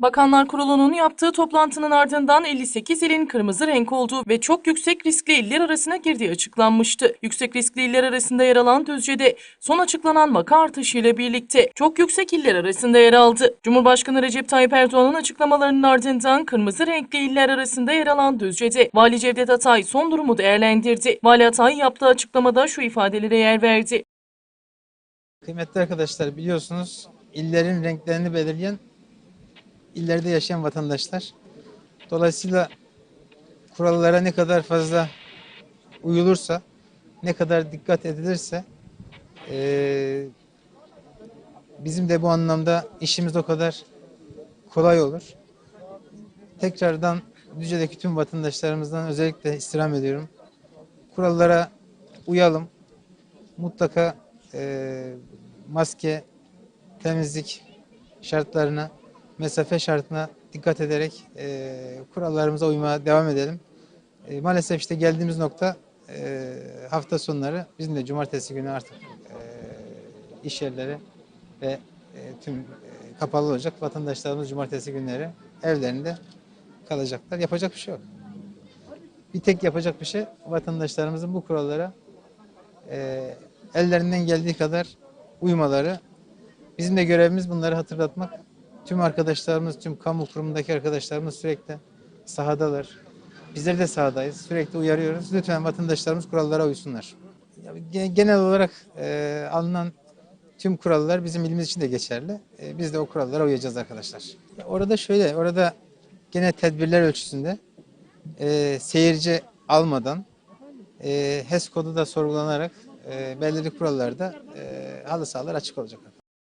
Bakanlar Kurulu'nun yaptığı toplantının ardından 58 ilin kırmızı renk olduğu ve çok yüksek riskli iller arasına girdiği açıklanmıştı. Yüksek riskli iller arasında yer alan Düzce'de son açıklanan vaka artışıyla birlikte çok yüksek iller arasında yer aldı. Cumhurbaşkanı Recep Tayyip Erdoğan'ın açıklamalarının ardından kırmızı renkli iller arasında yer alan Düzce'de Vali Cevdet Atay son durumu değerlendirdi. Vali Atay yaptığı açıklamada şu ifadelere yer verdi. Kıymetli arkadaşlar biliyorsunuz illerin renklerini belirleyen illerde yaşayan vatandaşlar. Dolayısıyla kurallara ne kadar fazla uyulursa, ne kadar dikkat edilirse eee, bizim de bu anlamda işimiz o kadar kolay olur. Tekrardan Düzce'deki tüm vatandaşlarımızdan özellikle istirham ediyorum. Kurallara uyalım. Mutlaka eee, maske, temizlik şartlarına, mesafe şartına dikkat ederek eee, kurallarımıza uymaya devam edelim. E, maalesef işte geldiğimiz nokta eee, hafta sonları bizim de cumartesi günü artık eee, iş yerleri ve eee, tüm eee, kapalı olacak. Vatandaşlarımız cumartesi günleri evlerinde kalacaklar. Yapacak bir şey yok. Bir tek yapacak bir şey vatandaşlarımızın bu kurallara eee, ellerinden geldiği kadar uymaları. Bizim de görevimiz bunları hatırlatmak. Tüm arkadaşlarımız, tüm kamu kurumundaki arkadaşlarımız sürekli sahadalar. Bizler de sahadayız. Sürekli uyarıyoruz. Lütfen vatandaşlarımız kurallara uysunlar. Genel olarak eee, alınan tüm kurallar bizim ilimiz için de geçerli. E, biz de o kurallara uyacağız arkadaşlar. Orada şöyle, orada gene tedbirler ölçüsünde e, seyirci almadan e, HES kodu da sorgulanarak e, belirli kurallarda e, halı sahalar açık olacak.